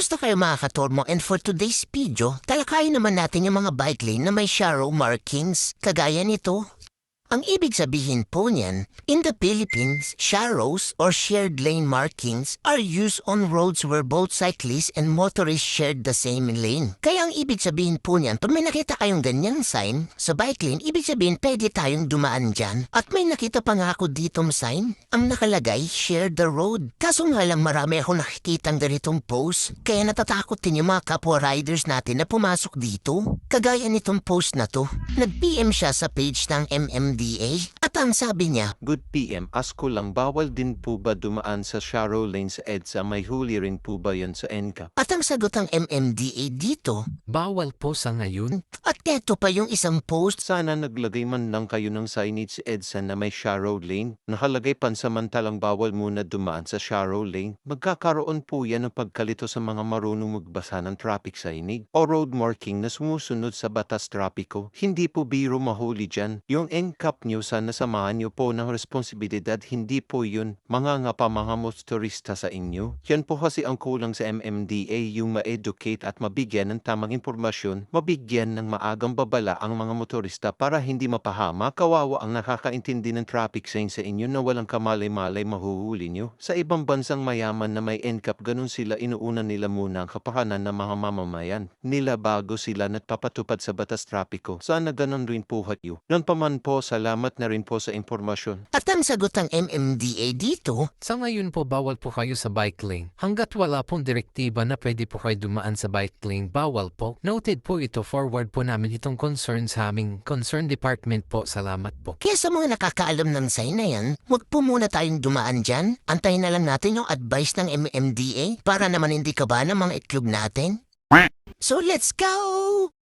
Kamusta kayo mga katormo? And for today's video, talakayin naman natin yung mga bike lane na may sharrow markings, kagaya nito. Ang ibig sabihin po niyan, in the Philippines, sharrows or shared lane markings are used on roads where both cyclists and motorists shared the same lane. Kaya ang ibig sabihin po niyan, pag may nakita kayong ganyang sign sa bike lane, ibig sabihin pwede tayong dumaan dyan. At may nakita pa nga ako ditong sign, ang nakalagay, share the road. Kaso nga lang marami ako nakikitang ganitong post, kaya natatakot din yung mga kapwa riders natin na pumasok dito. Kagaya nitong post na to, nag-PM siya sa page ng MMDA at ang sabi niya, Good PM, ask ko lang, bawal din po ba dumaan sa shallow lane sa EDSA? May huli rin po ba yan sa NCAP? at ang sagot ng MMDA dito, Bawal po sa ngayon. at eto pa yung isang post Sana naglagay man lang kayo ng signage sa EDSA na may shallow lane. Nakalagay pansamantalang bawal muna dumaan sa shallow lane. Magkakaroon po yan ng pagkalito sa mga marunong magbasa ng traffic signage o road marking na sumusunod sa batas trapiko. Hindi po biro mahuli dyan. Yung NCAP nyo sana samahan nyo po ng responsibilidad. Hindi po yun mga nga pa mga motorista sa inyo. Yan po kasi ang kulang sa MMDA yung ma-educate at mabigyan ng tamang impormasyon, mabigyan ng maagang babala ang mga motorista para hindi mapahama, kawawa ang nakakaintindi ng traffic sign sa inyo na walang kamalay-malay mahuhuli nyo. Sa ibang bansang mayaman na may NCAP, ganun sila inuuna nila muna ang kapakanan ng mga mamamayan. Nila bago sila natpapatupad sa batas trapiko. Sana ganun rin po kayo. Noon pa man po, salamat na rin po sa impormasyon. at ang sagot ng MMDA dito, Sa ngayon po bawal po kayo sa bike lane. Hanggat wala pong direktiba na pwede po kayo dumaan sa bike lane, bawal po. Noted po ito, forward po namin itong concern sa aming concern department po. Salamat po. Kaya sa mga nakakaalam ng sign na yan, huwag po muna tayong dumaan dyan. Antayin na lang natin yung advice ng MMDA para naman hindi ka ba ng mga itlog natin. So let's go!